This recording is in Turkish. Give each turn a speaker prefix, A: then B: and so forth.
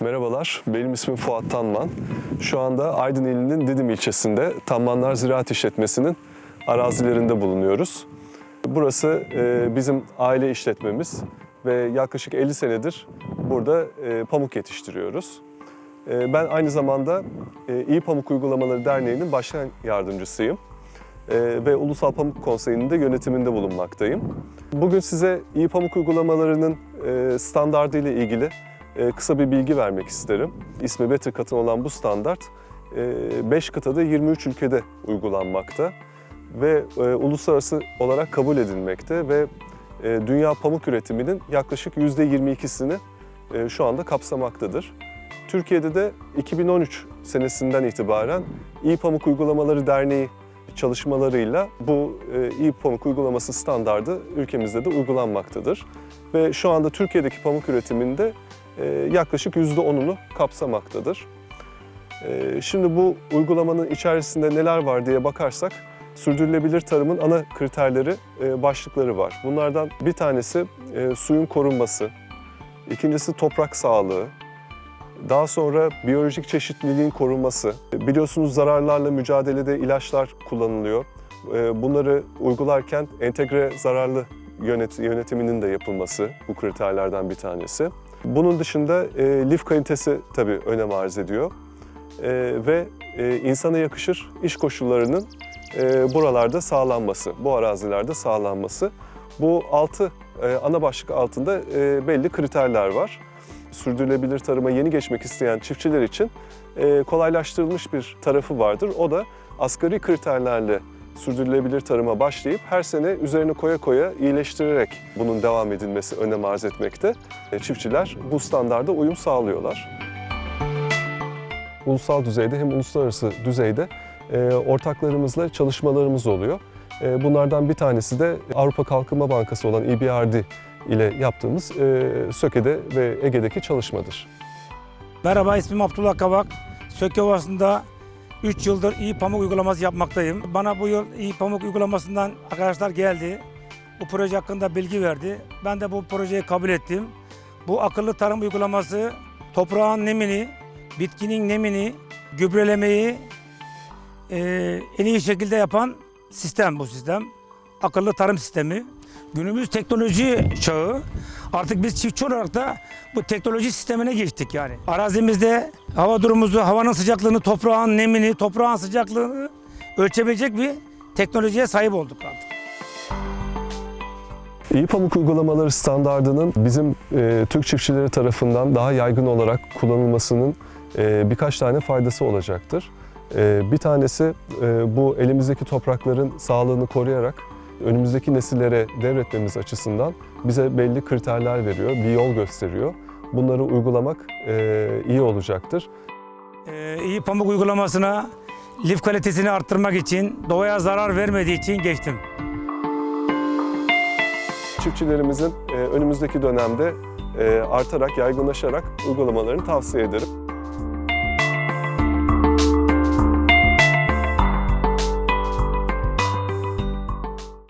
A: Merhabalar, benim ismim Fuat Tanman. Şu anda Aydın ilinin Didim ilçesinde Tanmanlar Ziraat İşletmesi'nin arazilerinde bulunuyoruz. Burası e, bizim aile işletmemiz ve yaklaşık 50 senedir burada e, pamuk yetiştiriyoruz. E, ben aynı zamanda İyi Pamuk Uygulamaları Derneği'nin başkan yardımcısıyım. Ve Ulusal Pamuk Konseyi'nin de yönetiminde bulunmaktayım. Bugün size iyi pamuk uygulamalarının standardı ile ilgili kısa bir bilgi vermek isterim. İsmi Better Cotton olan bu standart 5 kıtada 23 ülkede uygulanmakta ve e, uluslararası olarak kabul edilmekte ve e, dünya pamuk üretiminin yaklaşık %22'sini e, şu anda kapsamaktadır. Türkiye'de de 2013 senesinden itibaren İyi Pamuk Uygulamaları Derneği çalışmalarıyla bu e, iyi pamuk uygulaması standardı ülkemizde de uygulanmaktadır. Ve şu anda Türkiye'deki pamuk üretiminde e, yaklaşık %10'unu kapsamaktadır. E, şimdi bu uygulamanın içerisinde neler var diye bakarsak sürdürülebilir tarımın ana kriterleri, e, başlıkları var. Bunlardan bir tanesi e, suyun korunması, ikincisi toprak sağlığı, daha sonra biyolojik çeşitliliğin korunması. Biliyorsunuz zararlarla mücadelede ilaçlar kullanılıyor. Ee, Bunları uygularken entegre zararlı yönet- yönetiminin de yapılması bu kriterlerden bir tanesi. Bunun dışında e, lif kalitesi tabii önem arz ediyor. E, ve e, insana yakışır iş koşullarının e, buralarda sağlanması, bu arazilerde sağlanması. Bu altı e, ana başlık altında e, belli kriterler var sürdürülebilir tarıma yeni geçmek isteyen çiftçiler için e, kolaylaştırılmış bir tarafı vardır. O da asgari kriterlerle sürdürülebilir tarıma başlayıp her sene üzerine koya koya iyileştirerek bunun devam edilmesi önem arz etmekte. E, çiftçiler bu standarda uyum sağlıyorlar. Ulusal düzeyde hem uluslararası düzeyde e, ortaklarımızla çalışmalarımız oluyor. E, bunlardan bir tanesi de Avrupa Kalkınma Bankası olan EBRD ile yaptığımız Söke'de ve Ege'deki çalışmadır.
B: Merhaba ismim Abdullah Kavak. Söke Ovası'nda 3 yıldır iyi pamuk uygulaması yapmaktayım. Bana bu yıl iyi pamuk uygulamasından arkadaşlar geldi. Bu proje hakkında bilgi verdi. Ben de bu projeyi kabul ettim. Bu akıllı tarım uygulaması toprağın nemini, bitkinin nemini, gübrelemeyi e, en iyi şekilde yapan sistem bu sistem. Akıllı tarım sistemi. Günümüz teknoloji çağı. Artık biz çiftçi olarak da bu teknoloji sistemine geçtik yani. Arazimizde hava durumumuzu, havanın sıcaklığını, toprağın nemini, toprağın sıcaklığını ölçebilecek bir teknolojiye sahip olduk artık.
A: İyi pamuk uygulamaları standardının bizim e, Türk çiftçileri tarafından daha yaygın olarak kullanılmasının e, birkaç tane faydası olacaktır. E, bir tanesi e, bu elimizdeki toprakların sağlığını koruyarak önümüzdeki nesillere devretmemiz açısından bize belli kriterler veriyor, bir yol gösteriyor. Bunları uygulamak e, iyi olacaktır.
B: Ee, iyi pamuk uygulamasına lif kalitesini arttırmak için, doğaya zarar vermediği için geçtim.
A: Çiftçilerimizin e, önümüzdeki dönemde e, artarak, yaygınlaşarak uygulamalarını tavsiye ederim.